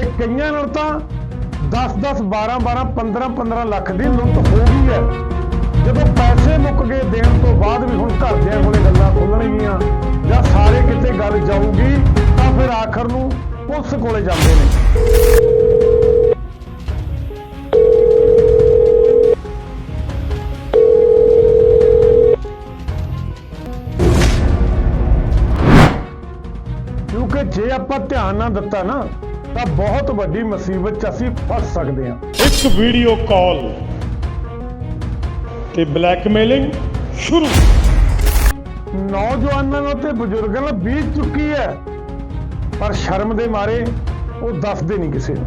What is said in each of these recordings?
ਤੇ ਕਈਆਂ ਨਾਲ ਤਾਂ 10 10 12 12 15 15 ਲੱਖ ਦੀ ਲੁੱਟ ਹੋ ਗਈ ਹੈ। ਜਦੋਂ ਪੈਸੇ ਮੁੱਕ ਗਏ ਦੇਣ ਤੋਂ ਬਾਅਦ ਵੀ ਹੁਣ ਘਰਦਿਆਂ ਕੋਲੇ ਗੱਲਾਂ ਖੁੱਲਣਗੀਆਂ ਜਾਂ ਸਾਰੇ ਕਿਤੇ ਗੱਲ ਜਾਊਗੀ, ਤਾਂ ਫਿਰ ਆਖਰ ਨੂੰ ਪੁਲਿਸ ਕੋਲੇ ਜਾਂਦੇ ਨੇ। ਕਿਉਂਕਿ ਜੇ ਆਪਾਂ ਧਿਆਨ ਨਾ ਦਿੱਤਾ ਨਾ ਤਾਂ ਬਹੁਤ ਵੱਡੀ ਮੁਸੀਬਤ 'ਚ ਅਸੀਂ ਫਸ ਸਕਦੇ ਹਾਂ। ਇੱਕ ਵੀਡੀਓ ਕਾਲ ਤੇ ਬਲੈਕਮੇਲਿੰਗ ਸ਼ੁਰੂ। ਨੌਜਵਾਨਾਂ ਨੂੰ ਤੇ ਬਜ਼ੁਰਗਾਂ ਨੂੰ ਬੀਤ ਚੁੱਕੀ ਹੈ। ਪਰ ਸ਼ਰਮ ਦੇ ਮਾਰੇ ਉਹ ਦੱਸਦੇ ਨਹੀਂ ਕਿਸੇ ਨੂੰ।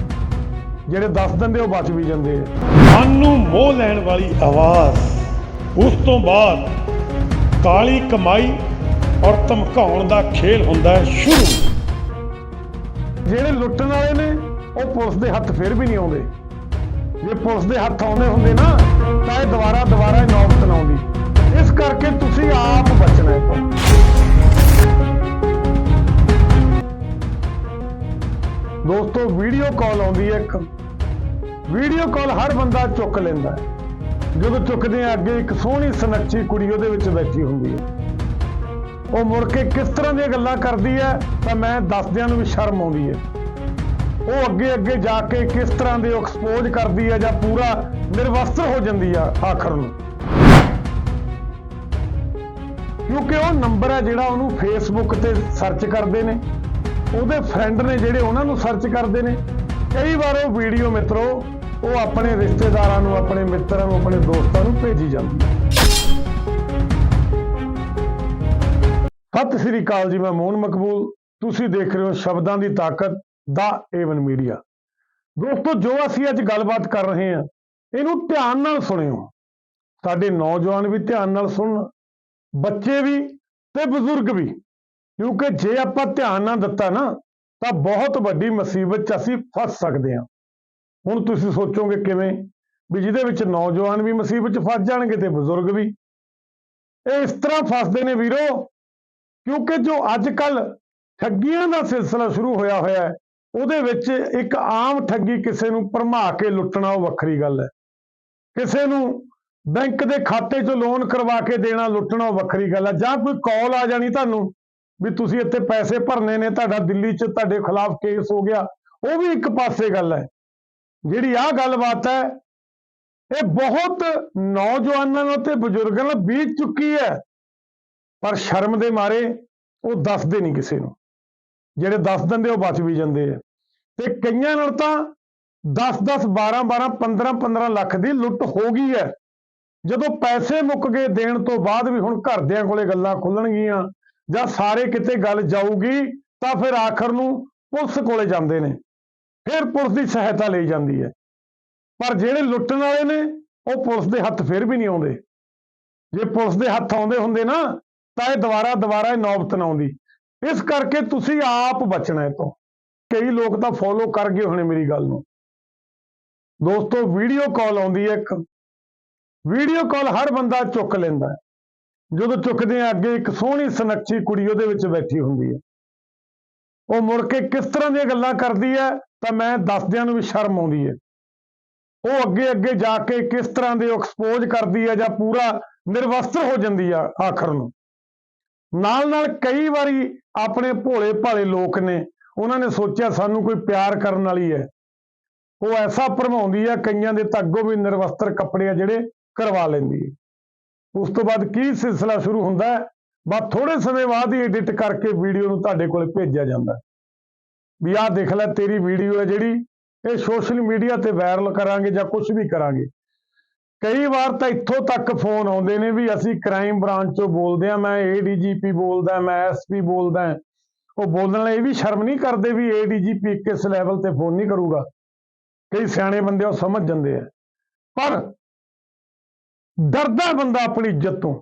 ਜਿਹੜੇ ਦੱਸ ਦਿੰਦੇ ਉਹ ਬਚ ਵੀ ਜਾਂਦੇ ਆ। ਮਨ ਨੂੰ ਮੋਹ ਲੈਣ ਵਾਲੀ ਆਵਾਜ਼। ਉਸ ਤੋਂ ਬਾਅਦ ਕਾਲੀ ਕਮਾਈ ਔਰ ਧਮਕਾਉਣ ਦਾ ਖੇਲ ਹੁੰਦਾ ਹੈ। ਸ਼ੁਰੂ। ਜਿਹੜੇ ਲੁੱਟਣ ਵਾਲੇ ਨੇ, ਉਹ ਪੁਲਿਸ ਦੇ ਹੱਥ ਫਿਰ ਵੀ ਨਹੀਂ ਆਉਂਦੇ। ਜੇ ਪੁਲਿਸ ਦੇ ਹੱਥ ਆਉਂਦੇ ਹੁੰਦੇ ਨਾ, ਤਾਂ ਇਹ ਦੁਬਾਰਾ ਦੁਬਾਰਾ ਨੌਬਤ ਨਾ ਆਉਂਦੀ। ਇਸ ਕਰਕੇ ਤੁਸੀਂ ਆਪ ਬਚਣਾ ਇਹ ਦੋਸਤੋ, ਵੀਡੀਓ ਕਾਲ ਆਉਂਦੀ ਹੈ ਇੱਕ। ਵੀਡੀਓ ਕਾਲ ਹਰ ਬੰਦਾ ਚੁੱਕ ਲੈਂਦਾ ਜਦੋਂ ਚੁੱਕਦੇ ਆ ਅੱਗੇ ਇੱਕ ਸੋਹਣੀ ਸੁਨੱਖੀ ਕੁੜੀ ਉਹਦੇ ਵਿੱਚ ਬੈਠੀ ਹੁੰਦੀ ਹੈ। ਉਹ ਮੁੜ ਕੇ ਕਿਸ ਤਰ੍ਹਾਂ ਦੀਆਂ ਗੱਲਾਂ ਕਰਦੀ ਹੈ, ਤਾਂ ਮੈਂ ਦੱਸਦਿਆਂ ਨੂੰ ਵੀ ਸ਼ਰਮ ਆਉਂਦੀ ਹੈ। ਉਹ ਅੱਗੇ ਅੱਗੇ ਜਾ ਕੇ ਕਿਸ ਤਰ੍ਹਾਂ ਦੇ ਐਕਸਪੋਜ਼ ਕਰਦੀ ਹੈ ਜਾਂ ਪੂਰਾ ਨਿਰਵਸਤਰ ਹੋ ਜਾਂਦੀ ਆ ਆਖਰ ਨੂੰ। ਕਿਉਂਕਿ ਉਹ ਨੰਬਰ ਹੈ ਜਿਹੜਾ ਉਹਨੂੰ ਫੇਸਬੁੱਕ ਤੇ ਸਰਚ ਕਰਦੇ ਨੇ। ਉਹਦੇ ਫਰੈਂਡ ਨੇ ਜਿਹੜੇ ਉਹਨਾਂ ਨੂੰ ਸਰਚ ਕਰਦੇ ਨੇ। ਕਈ ਵਾਰ ਉਹ ਵੀਡੀਓ ਮਿੱਤਰੋ, ਉਹ ਆਪਣੇ ਰਿਸ਼ਤੇਦਾਰਾਂ ਨੂੰ, ਆਪਣੇ ਮਿੱਤਰਾਂ ਨੂੰ, ਆਪਣੇ ਦੋਸਤਾਂ ਨੂੰ ਭੇਜੀ ਜਾਂਦੀ ਹੈ। ਸਤਿ ਸ੍ਰੀ ਅਕਾਲ ਜੀ, ਮੈਂ ਮੋਹਨ ਮਕਬੂਲ। ਤੁਸੀਂ ਦੇਖ ਰਹੇ ਹੋ ਸ਼ਬਦਾਂ ਦੀ ਤਾਕਤ ਦਾ ਏਵਨ ਮੀਡੀਆ। ਦੋਸਤੋ, ਜੋ ਅਸੀਂ ਅੱਜ ਗੱਲਬਾਤ ਕਰ ਰਹੇ ਹਾਂ, ਇਹਨੂੰ ਧਿਆਨ ਨਾਲ ਸੁਣਿਓ। ਸਾਡੇ ਨੌਜਵਾਨ ਵੀ ਧਿਆਨ ਨਾਲ ਸੁਣਨ, ਬੱਚੇ ਵੀ ਤੇ ਬਜ਼ੁਰਗ ਵੀ। ਕਿਉਂਕਿ ਜੇ ਆਪਾਂ ਧਿਆਨ ਨਾ ਦਿੱਤਾ ਨਾ, ਤਾਂ ਬਹੁਤ ਵੱਡੀ ਮੁਸੀਬਤ 'ਚ ਅਸੀਂ ਫਸ ਸਕਦੇ ਹਾਂ। ਹੁਣ ਤੁਸੀਂ ਸੋਚੋਗੇ ਕਿਵੇਂ? ਵੀ ਜਿਹਦੇ ਵਿੱਚ ਨੌਜਵਾਨ ਵੀ ਮੁਸੀਬਤ 'ਚ ਫਸ ਜਾਣਗੇ ਤੇ ਬਜ਼ੁਰਗ ਵੀ। ਇਹ ਇਸ ਤਰ੍ਹਾਂ ਫਸਦੇ ਨੇ ਵੀਰੋ ਕਿਉਂਕਿ ਜੋ ਅੱਜ ਕੱਲ ਠੱਗੀਆਂ ਦਾ ਸਿਲਸਿਲਾ ਸ਼ੁਰੂ ਹੋਇਆ ਹੋਇਆ ਹੈ, ਉਹਦੇ ਵਿੱਚ ਇੱਕ ਆਮ ਠੱਗੀ ਕਿਸੇ ਨੂੰ ਭਰਮਾ ਕੇ ਲੁੱਟਣਾ, ਉਹ ਵੱਖਰੀ ਗੱਲ ਹੈ। ਕਿਸੇ ਨੂੰ ਬੈਂਕ ਦੇ ਖਾਤੇ 'ਚੋਂ ਲੋਨ ਕਰਵਾ ਕੇ ਦੇਣਾ, ਲੁੱਟਣਾ, ਉਹ ਵੱਖਰੀ ਗੱਲ ਹੈ। ਜਾਂ ਕੋਈ ਕਾਲ ਆ ਜਾਣੀ ਤੁਹਾਨੂੰ ਵੀ ਤੁਸੀਂ ਇੱਥੇ ਪੈਸੇ ਭਰਨੇ ਨੇ, ਤੁਹਾਡਾ ਦਿੱਲੀ 'ਚ ਤੁਹਾਡੇ ਖਿਲਾਫ ਕੇਸ ਹੋ ਗਿਆ, ਉਹ ਵੀ ਇੱਕ ਪਾਸੇ ਗੱਲ ਹੈ। ਜਿਹੜੀ ਆਹ ਗੱਲਬਾਤ ਹੈ, ਇਹ ਬਹੁਤ ਨੌਜਵਾਨਾਂ ਨਾਲ ਤੇ ਬਜ਼ੁਰਗਾਂ ਨਾਲ ਬੀਤ ਚੁੱਕੀ ਹੈ। ਪਰ ਸ਼ਰਮ ਦੇ ਮਾਰੇ ਉਹ ਦੱਸਦੇ ਨਹੀਂ ਕਿਸੇ ਨੂੰ। ਜਿਹੜੇ ਦੱਸ ਦਿੰਦੇ ਉਹ ਬਚ ਵੀ ਜਾਂਦੇ ਆ। ਤੇ ਕਈਆਂ ਨਾਲ ਤਾਂ 10 10 12 12 15 15 ਲੱਖ ਦੀ ਲੁੱਟ ਹੋ ਗਈ ਹੈ। ਜਦੋਂ ਪੈਸੇ ਮੁੱਕ ਗਏ ਦੇਣ ਤੋਂ ਬਾਅਦ ਵੀ ਹੁਣ ਘਰਦਿਆਂ ਕੋਲੇ ਗੱਲਾਂ ਖੁੱਲਣਗੀਆਂ ਜਾਂ ਸਾਰੇ ਕਿਤੇ ਗੱਲ ਜਾਊਗੀ ਤਾਂ ਫਿਰ ਆਖਰ ਨੂੰ ਪੁਲਿਸ ਕੋਲੇ ਜਾਂਦੇ ਨੇ। ਫਿਰ ਪੁਲਿਸ ਦੀ ਸਹਾਇਤਾ ਲਈ ਜਾਂਦੀ ਹੈ। ਪਰ ਜਿਹੜੇ ਲੁੱਟਣ ਵਾਲੇ ਨੇ ਉਹ ਪੁਲਿਸ ਦੇ ਹੱਥ ਫਿਰ ਵੀ ਨਹੀਂ ਆਉਂਦੇ। ਜੇ ਪੁਲਿਸ ਦੇ ਹੱਥ ਆਉਂਦੇ ਹੁੰਦੇ ਨਾ ਤਾਂ ਇਹ ਦੁਬਾਰਾ ਦੁਬਾਰਾ ਇਹ ਨੌਬਤ ਨਾ ਆਉਂਦੀ। ਇਸ ਕਰਕੇ ਤੁਸੀਂ ਆਪ ਬਚਣਾ ਇਹ ਤੋਂ ਕਈ ਲੋਕ ਤਾਂ ਫੋਲੋ ਕਰ ਗਏ ਹੋਣੇ ਮੇਰੀ ਗੱਲ ਨੂੰ। ਦੋਸਤੋ ਵੀਡੀਓ ਕਾਲ ਆਉਂਦੀ ਹੈ ਇੱਕ। ਵੀਡੀਓ ਕਾਲ ਹਰ ਬੰਦਾ ਚੁੱਕ ਲੈਂਦਾ ਹੈ। ਜਦੋਂ ਚੁੱਕਦੇ ਆ ਅੱਗੇ ਇੱਕ ਸੋਹਣੀ ਸੁਨੱਖੀ ਕੁੜੀ ਉਹਦੇ ਵਿੱਚ ਬੈਠੀ ਹੁੰਦੀ ਹੈ। ਉਹ ਮੁੜ ਕੇ ਕਿਸ ਤਰ੍ਹਾਂ ਦੀਆਂ ਗੱਲਾਂ ਕਰਦੀ ਹੈ, ਤਾਂ ਮੈਂ ਦੱਸਦਿਆਂ ਨੂੰ ਵੀ ਸ਼ਰਮ ਆਉਂਦੀ ਹੈ। ਉਹ ਅੱਗੇ ਅੱਗੇ ਜਾ ਕੇ ਕਿਸ ਤਰ੍ਹਾਂ ਦੇ ਐਕਸਪੋਜ਼ ਕਰਦੀ ਹੈ ਜਾਂ ਪੂਰਾ ਨਿਰਵਸਤਰ ਹੋ ਜਾਂਦੀ ਆ ਆਖਰ ਨੂੰ। ਨਾਲ ਨਾਲ ਕਈ ਵਾਰੀ ਆਪਣੇ ਭੋਲੇ ਭਾਲੇ ਲੋਕ ਨੇ, ਉਹਨਾਂ ਨੇ ਸੋਚਿਆ ਸਾਨੂੰ ਕੋਈ ਪਿਆਰ ਕਰਨ ਵਾਲੀ ਹੈ। ਉਹ ਐਸਾ ਭਰਮਾਉਂਦੀ ਹੈ ਕਈਆਂ ਦੇ ਤਾਂ ਅੱਗੋਂ ਵੀ ਨਿਰਵਸਤਰ ਕੱਪੜੇ ਆ ਜਿਹੜੇ ਕਰਵਾ ਲੈਂਦੀ ਹੈ। ਉਸ ਤੋਂ ਬਾਅਦ ਕੀ ਸਿਲਸਿਲਾ ਸ਼ੁਰੂ ਹੁੰਦਾ ਹੈ? ਬਸ ਥੋੜੇ ਸਮੇਂ ਬਾਅਦ ਹੀ ਐਡਿਟ ਕਰਕੇ ਵੀਡੀਓ ਨੂੰ ਤੁਹਾਡੇ ਕੋਲ ਭੇਜਿਆ ਜਾਂਦਾ ਵੀ ਆਹ ਦੇਖ ਲੈ, ਤੇਰੀ ਵੀਡੀਓ ਹੈ ਜਿਹੜੀ, ਇਹ ਸੋਸ਼ਲ ਮੀਡੀਆ ਤੇ ਵਾਇਰਲ ਕਰਾਂਗੇ ਜਾਂ ਕੁਝ ਵੀ ਕਰਾਂਗੇ। ਕਈ ਵਾਰ ਤਾਂ ਇੱਥੋਂ ਤੱਕ ਫੋਨ ਆਉਂਦੇ ਨੇ ਵੀ ਅਸੀਂ ਕ੍ਰਾਈਮ ਬ੍ਰਾਂਚ ਚੋਂ ਬੋਲਦੇ ਆ ਮੈਂ ਏਡੀਜੀਪੀ ਬੋਲਦਾ, ਮੈਂ ਐਸਪੀ ਬੋਲਦਾ ਉਹ ਬੋਲਣ ਲਈ ਇਹ ਵੀ ਸ਼ਰਮ ਨਹੀਂ ਕਰਦੇ ਵੀ ਏਡੀਜੀਪੀ ਕਿਸ ਲੈਵਲ ਤੇ ਫੋਨ ਨਹੀਂ ਕਰੂਗਾ। ਕਈ ਸਿਆਣੇ ਬੰਦੇ ਉਹ ਸਮਝ ਜਾਂਦੇ ਆ। ਪਰ ਡਰਦਾ ਬੰਦਾ ਆਪਣੀ ਇੱਜ਼ਤ ਤੋਂ,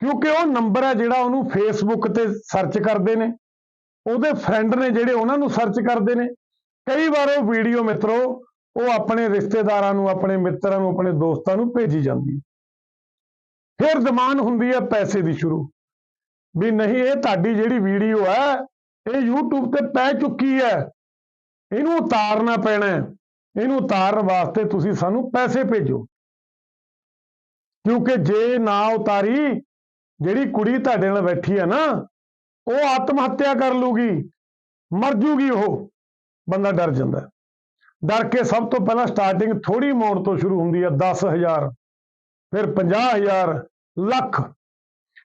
ਕਿਉਂਕਿ ਉਹ ਨੰਬਰ ਹੈ ਜਿਹੜਾ ਉਹਨੂੰ ਫੇਸਬੁੱਕ ਤੇ ਸਰਚ ਕਰਦੇ ਨੇ। ਉਹਦੇ ਫਰੈਂਡ ਨੇ ਜਿਹੜੇ ਉਹਨਾਂ ਨੂੰ ਸਰਚ ਕਰਦੇ ਨੇ। ਕਈ ਵਾਰ ਉਹ ਵੀਡੀਓ ਮਿੱਤਰੋ ਉਹ ਆਪਣੇ ਰਿਸ਼ਤੇਦਾਰਾਂ ਨੂੰ, ਆਪਣੇ ਮਿੱਤਰਾਂ ਨੂੰ, ਆਪਣੇ ਦੋਸਤਾਂ ਨੂੰ ਭੇਜੀ ਜਾਂਦੀ ਫਿਰ ਡਿਮਾਂਡ ਹੁੰਦੀ ਹੈ ਪੈਸੇ ਦੀ ਸ਼ੁਰੂ। ਵੀ ਨਹੀਂ, ਇਹ ਤੁਹਾਡੀ ਜਿਹੜੀ ਵੀਡੀਓ ਹੈ, ਇਹ YouTube ਤੇ ਪੈ ਚੁੱਕੀ ਹੈ। ਇਹਨੂੰ ਉਤਾਰਨਾ ਪੈਣਾ ਹੈ। ਇਹਨੂੰ ਉਤਾਰਨ ਵਾਸਤੇ ਤੁਸੀਂ ਸਾਨੂੰ ਪੈਸੇ ਭੇਜੋ। ਕਿਉਂਕਿ ਜੇ ਨਾ ਉਤਾਰੀ, ਜਿਹੜੀ ਕੁੜੀ ਤੁਹਾਡੇ ਨਾਲ ਬੈਠੀ ਹੈ ਨਾ, ਉਹ ਆਤਮ ਹੱਤਿਆ ਕਰ ਲੂਗੀ। ਮਰ ਜੂਗੀ ਉਹ। ਬੰਦਾ ਡਰ ਜਾਂਦਾ ਹੈ। ਡਰ ਕੇ ਸਭ ਤੋਂ ਪਹਿਲਾਂ ਸਟਾਰਟਿੰਗ ਥੋੜੀ ਅਮਾਉਂਟ ਤੋਂ ਸ਼ੁਰੂ ਹੁੰਦੀ ਹੈ 10000 ਫਿਰ 50000 ਲੱਖ।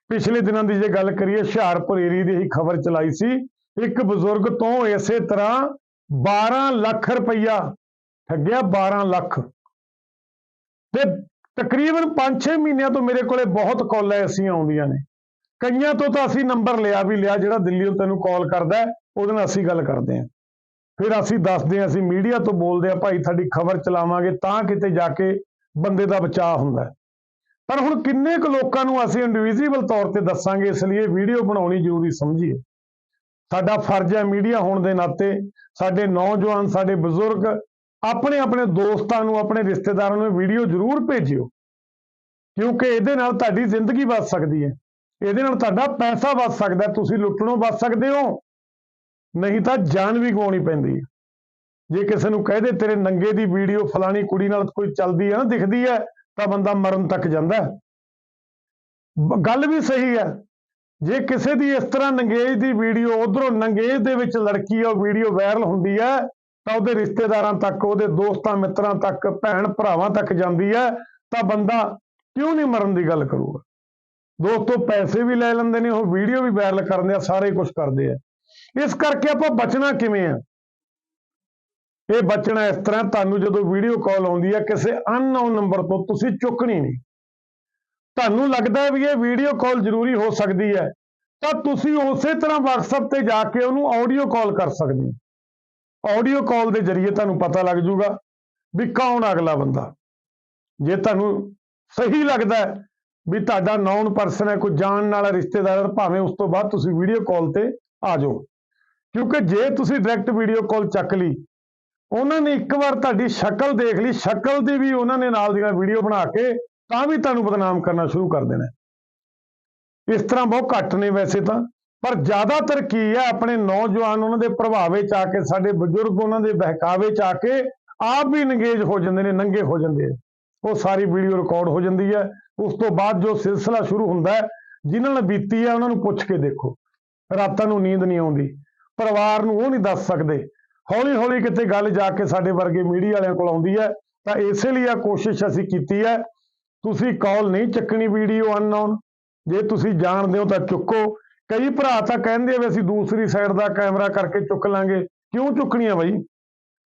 ਪਿਛਲੇ ਦਿਨਾਂ ਦੀ ਜੇ ਗੱਲ ਕਰੀਏ, ਹੁਸ਼ਿਆਰਪੁਰ ਏਰੀਏ ਦੀ ਹੀ ਖਬਰ ਚਲਾਈ ਸੀ, ਇੱਕ ਬਜ਼ੁਰਗ ਤੋਂ ਇਸੇ ਤਰ੍ਹਾਂ 12 ਲੱਖ ਰੁਪਈਆ ਠੱਗਿਆ 12 ਲੱਖ। ਤੇ ਤਕਰੀਬਨ 5-6 ਮਹੀਨਿਆਂ ਤੋਂ ਮੇਰੇ ਕੋਲੇ ਬਹੁਤ ਕਾਲਾਂ ਐਸੀਆਂ ਆਉਂਦੀਆਂ ਨੇ। ਕਈਆਂ ਤੋਂ ਤਾਂ ਅਸੀਂ ਨੰਬਰ ਲਿਆ ਵੀ ਲਿਆ, ਜਿਹੜਾ ਦਿੱਲੀੋਂ ਤੈਨੂੰ ਕਾਲ ਕਰਦਾ ਉਹਦੇ ਨਾਲ ਅਸੀਂ ਗੱਲ ਕਰਦੇ ਹਾਂ। ਫਿਰ ਅਸੀਂ ਦੱਸਦੇ ਹਾਂ, ਅਸੀਂ ਮੀਡੀਆ ਤੋਂ ਬੋਲਦੇ ਹਾਂ, ਭਾਈ ਤੁਹਾਡੀ ਖਬਰ ਚਲਾਵਾਂਗੇ ਤਾਂ ਕਿਤੇ ਜਾ ਕੇ ਬੰਦੇ ਦਾ ਬਚਾਅ ਹੁੰਦਾ ਪਰ ਹੁਣ ਕਿੰਨੇ ਕੁ ਲੋਕਾਂ ਨੂੰ ਅਸੀਂ ਇੰਡੀਵਿਜੂਅਲ ਤੌਰ ਤੇ ਦੱਸਾਂਗੇ, ਇਸ ਲਈ ਇਹ ਵੀਡੀਓ ਬਣਾਉਣੀ ਜ਼ਰੂਰੀ ਸਮਝੀਏ। ਸਾਡਾ ਫਰਜ਼ ਹੈ ਮੀਡੀਆ ਹੋਣ ਦੇ ਨਾਤੇ ਸਾਡੇ ਨੌਜਵਾਨ, ਸਾਡੇ ਬਜ਼ੁਰਗ ਆਪਣੇ ਆਪਣੇ ਦੋਸਤਾਂ ਨੂੰ, ਆਪਣੇ ਰਿਸ਼ਤੇਦਾਰਾਂ ਨੂੰ ਵੀਡੀਓ ਜ਼ਰੂਰ ਭੇਜਿਓ। ਕਿਉਂਕਿ ਇਹਦੇ ਨਾਲ ਤੁਹਾਡੀ ਜ਼ਿੰਦਗੀ ਬਚ ਸਕਦੀ ਹੈ। ਇਹਦੇ ਨਾਲ ਤੁਹਾਡਾ ਪੈਸਾ ਬਚ ਸਕਦਾ ਤੁਸੀਂ ਲੁੱਟਣੋਂ ਬਚ ਸਕਦੇ ਹੋ। ਨਹੀਂ ਤਾਂ ਜਾਨ ਵੀ ਗਵਾਉਣੀ ਪੈਂਦੀ ਹੈ। ਜੇ ਕਿਸੇ ਨੂੰ ਕਹਿ ਦੇ ਤੇਰੇ ਨੰਗੇ ਦੀ ਵੀਡੀਓ ਫਲਾਣੀ ਕੁੜੀ ਨਾਲ ਕੋਈ ਚੱਲਦੀ ਹੈ ਨਾ, ਦਿਖਦੀ ਹੈ ਤਾਂ ਬੰਦਾ ਮਰਨ ਤੱਕ ਜਾਂਦਾ ਗੱਲ ਵੀ ਸਹੀ ਹੈ। ਜੇ ਕਿਸੇ ਦੀ ਇਸ ਤਰ੍ਹਾਂ ਨੰਗੇਜ ਦੀ ਵੀਡੀਓ ਉਧਰੋਂ ਨੰਗੇਜ ਦੇ ਵਿੱਚ ਲੜਕੀ ਆ, ਉਹ ਵੀਡੀਓ ਵਾਇਰਲ ਹੁੰਦੀ ਹੈ ਤਾਂ ਉਹਦੇ ਰਿਸ਼ਤੇਦਾਰਾਂ ਤੱਕ, ਉਹਦੇ ਦੋਸਤਾਂ ਮਿੱਤਰਾਂ ਤੱਕ, ਭੈਣ ਭਰਾਵਾਂ ਤੱਕ ਜਾਂਦੀ ਹੈ ਤਾਂ ਬੰਦਾ ਕਿਉਂ ਨਹੀਂ ਮਰਨ ਦੀ ਗੱਲ ਕਰੂਗਾ? ਦੋਸਤੋ, ਪੈਸੇ ਵੀ ਲੈ ਲੈਂਦੇ ਨੇ, ਉਹ ਵੀਡੀਓ ਵੀ ਵਾਇਰਲ ਕਰਦੇ ਆ, ਸਾਰੇ ਕੁਝ ਕਰਦੇ ਆ। ਇਸ ਕਰਕੇ ਆਪਾਂ ਬਚਣਾ ਕਿਵੇਂ ਆ? ਇਹ ਬਚਣਾ ਇਸ ਤਰ੍ਹਾਂ, ਤੁਹਾਨੂੰ ਜਦੋਂ ਵੀਡੀਓ ਕਾਲ ਆਉਂਦੀ ਹੈ ਕਿਸੇ ਅਨਨੋਨ ਨੰਬਰ ਤੋਂ ਤੁਸੀਂ ਚੁੱਕਣੀ ਨਹੀਂ। ਤੁਹਾਨੂੰ ਲੱਗਦਾ ਵੀ ਇਹ ਵੀਡੀਓ ਕਾਲ ਜ਼ਰੂਰੀ ਹੋ ਸਕਦੀ ਹੈ, ਤਾਂ ਤੁਸੀਂ ਉਸੇ ਤਰ੍ਹਾਂ WhatsApp ਤੇ ਜਾ ਕੇ ਉਹਨੂੰ ਆਡੀਓ ਕਾਲ ਕਰ ਸਕਦੇ ਹੋ। ਆਡੀਓ ਕਾਲ ਦੇ ਜ਼ਰੀਏ ਤੁਹਾਨੂੰ ਪਤਾ ਲੱਗ ਜਾਊਗਾ ਵੀ ਕੌਣ ਅਗਲਾ ਬੰਦਾ। ਜੇ ਤੁਹਾਨੂੰ ਸਹੀ ਲੱਗਦਾ ਵੀ ਤੁਹਾਡਾ ਨੌਨ ਪਰਸਨ ਹੈ, ਕੋਈ ਜਾਣ ਵਾਲਾ ਰਿਸ਼ਤੇਦਾਰ ਭਾਵੇਂ ਉਸ ਤੋਂ ਬਾਅਦ ਤੁਸੀਂ ਵੀਡੀਓ ਕਾਲ ਤੇ ਆ ਜਾਓ। ਕਿਉਂਕਿ ਜੇ ਤੁਸੀਂ ਡਾਇਰੈਕਟ ਵੀਡੀਓ ਕਾਲ ਚੱਕ ਲਈ, ਉਹਨਾਂ ਨੇ ਇੱਕ ਵਾਰ ਤੁਹਾਡੀ ਸ਼ਕਲ ਦੇਖ ਲਈ, ਸ਼ਕਲ ਦੀ ਵੀ ਉਹਨਾਂ ਨੇ ਨਾਲ ਦੀ ਨਾਲ ਵੀਡੀਓ ਬਣਾ ਕੇ, ਤਾਂ ਵੀ ਤੁਹਾਨੂੰ ਬਦਨਾਮ ਕਰਨਾ ਸ਼ੁਰੂ ਕਰ ਦੇਣਾ। ਇਸ ਤਰ੍ਹਾਂ ਬਹੁਤ ਘੱਟ ਨੇ ਵੈਸੇ ਤਾਂ, ਪਰ ਜ਼ਿਆਦਾਤਰ ਕੀ ਹੈ, ਆਪਣੇ ਨੌਜਵਾਨ ਉਹਨਾਂ ਦੇ ਪ੍ਰਭਾਵੇ ਚ ਆ ਕੇ, ਸਾਡੇ ਬਜ਼ੁਰਗ ਉਹਨਾਂ ਦੇ ਬਹਿਕਾਵੇ ਚ ਆ ਕੇ, ਆਪ ਵੀ ਨੰਗੇਜ਼ ਹੋ ਜਾਂਦੇ ਨੇ, ਨੰਗੇ ਹੋ ਜਾਂਦੇ ਆ। ਉਹ ਸਾਰੀ ਵੀਡੀਓ ਰਿਕਾਰਡ ਹੋ ਜਾਂਦੀ ਹੈ। ਉਸ ਤੋਂ ਬਾਅਦ ਜੋ ਸਿਲਸਿਲਾ ਸ਼ੁਰੂ ਹੁੰਦਾ ਹੈ, ਜਿਨ੍ਹਾਂ ਨਾਲ ਬੀਤੀ ਹੈ, ਉਹਨਾਂ ਨੂੰ ਪੁੱਛ ਕੇ ਦੇਖੋ। ਰਾਤਾਂ ਨੂੰ ਨੀਂਦ ਨਹੀਂ ਆਉਂਦੀ। ਪਰਿਵਾਰ ਨੂੰ ਉਹ ਨਹੀਂ ਦੱਸ ਸਕਦੇ। ਹੌਲੀ ਹੌਲੀ ਕਿਤੇ ਗੱਲ ਜਾ ਕੇ ਸਾਡੇ ਵਰਗੇ ਮੀਡੀਆ ਵਾਲਿਆਂ ਕੋਲ ਆਉਂਦੀ ਹੈ, ਤਾਂ ਇਸੇ ਲਈ ਆ ਕੋਸ਼ਿਸ਼ ਅਸੀਂ ਕੀਤੀ ਹੈ। ਤੁਸੀਂ ਕਾਲ ਨਹੀਂ ਚੱਕਣੀ ਵੀਡੀਓ ਅਨਨੋਨ ਜੇ ਤੁਸੀਂ ਜਾਣਦੇ ਹੋ ਤਾਂ ਚੁੱਕੋ। ਕਈ ਭਰਾ ਤਾਂ ਕਹਿੰਦੇ ਵੀ ਅਸੀਂ ਦੂਸਰੀ ਸਾਈਡ ਦਾ ਕੈਮਰਾ ਕਰਕੇ ਚੁੱਕ ਲਾਂਗੇ। ਕਿਉਂ ਚੁੱਕਣੀ ਆ ਬਾਈ?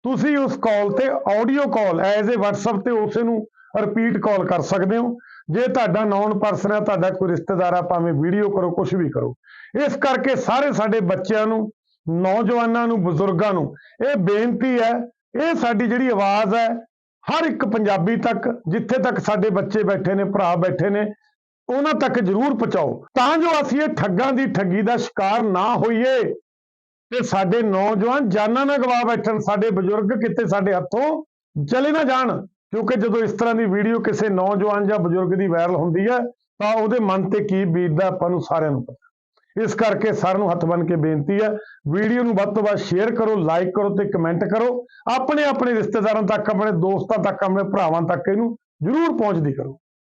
ਤੁਸੀਂ ਉਸ ਕਾਲ ਤੇ audio call as a WhatsApp ਤੇ ਉਸੇ ਨੂੰ ਰਿਪੀਟ ਕਾਲ ਕਰ ਸਕਦੇ ਹੋ। ਜੇ ਤੁਹਾਡਾ ਨੌਨ ਪਰਸਨ ਹੈ, ਤੁਹਾਡਾ ਕੋਈ ਰਿਸ਼ਤੇਦਾਰ ਆ, ਭਾਵੇਂ ਵੀਡੀਓ ਕਰੋ ਕੁਝ ਵੀ ਕਰੋ। ਇਸ ਕਰਕੇ ਸਾਰੇ ਸਾਡੇ ਬੱਚਿਆਂ ਨੂੰ ਨੌਜਵਾਨਾਂ ਨੂੰ, ਬਜ਼ੁਰਗਾਂ ਨੂੰ ਇਹ ਬੇਨਤੀ ਹੈ, ਇਹ ਸਾਡੀ ਜਿਹੜੀ ਆਵਾਜ਼ ਹੈ, ਹਰ ਇੱਕ ਪੰਜਾਬੀ ਤੱਕ, ਜਿੱਥੇ ਤੱਕ ਸਾਡੇ ਬੱਚੇ ਬੈਠੇ ਨੇ, ਭਰਾ ਬੈਠੇ ਨੇ, ਉਹਨਾਂ ਤੱਕ ਜ਼ਰੂਰ ਪਹੁੰਚਾਓ। ਤਾਂ ਜੋ ਅਸੀਂ ਇਹ ਠੱਗਾਂ ਦੀ ਠੱਗੀ ਦਾ ਸ਼ਿਕਾਰ ਨਾ ਹੋਈਏ, ਤੇ ਸਾਡੇ ਨੌਜਵਾਨ ਜਾਨਾਂ ਨਾ ਗਵਾ ਬੈਠਣ, ਸਾਡੇ ਬਜ਼ੁਰਗ ਕਿਤੇ ਸਾਡੇ ਹੱਥੋਂ ਚਲੇ ਨਾ ਜਾਣ, ਕਿਉਂਕਿ ਜਦੋਂ ਇਸ ਤਰ੍ਹਾਂ ਦੀ ਵੀਡੀਓ ਕਿਸੇ ਨੌਜਵਾਨ ਜਾਂ ਬਜ਼ੁਰਗ ਦੀ ਵਾਇਰਲ ਹੁੰਦੀ ਹੈ, ਤਾਂ ਉਹਦੇ ਮਨ ਤੇ ਕੀ ਬੀਤਦਾ ਆਪਾਂ ਨੂੰ ਸਾਰਿਆਂ ਨੂੰ ਪਤਾ। ਇਸ ਕਰਕੇ ਸਾਰਿਆਂ ਨੂੰ ਹੱਥ ਬੰਨ ਕੇ ਬੇਨਤੀ ਹੈ ਵੀਡੀਓ ਨੂੰ ਵੱਧ ਤੋਂ ਵੱਧ ਸ਼ੇਅਰ ਕਰੋ ਲਾਈਕ ਕਰੋ ਤੇ ਕਮੈਂਟ ਕਰੋ। ਆਪਣੇ ਆਪਣੇ ਰਿਸ਼ਤੇਦਾਰਾਂ ਤੱਕ, ਆਪਣੇ ਦੋਸਤਾਂ ਤੱਕ, ਆਪਣੇ ਭਰਾਵਾਂ ਤੱਕ ਇਹਨੂੰ ਜ਼ਰੂਰ ਪਹੁੰਚਦੀ ਕਰੋ।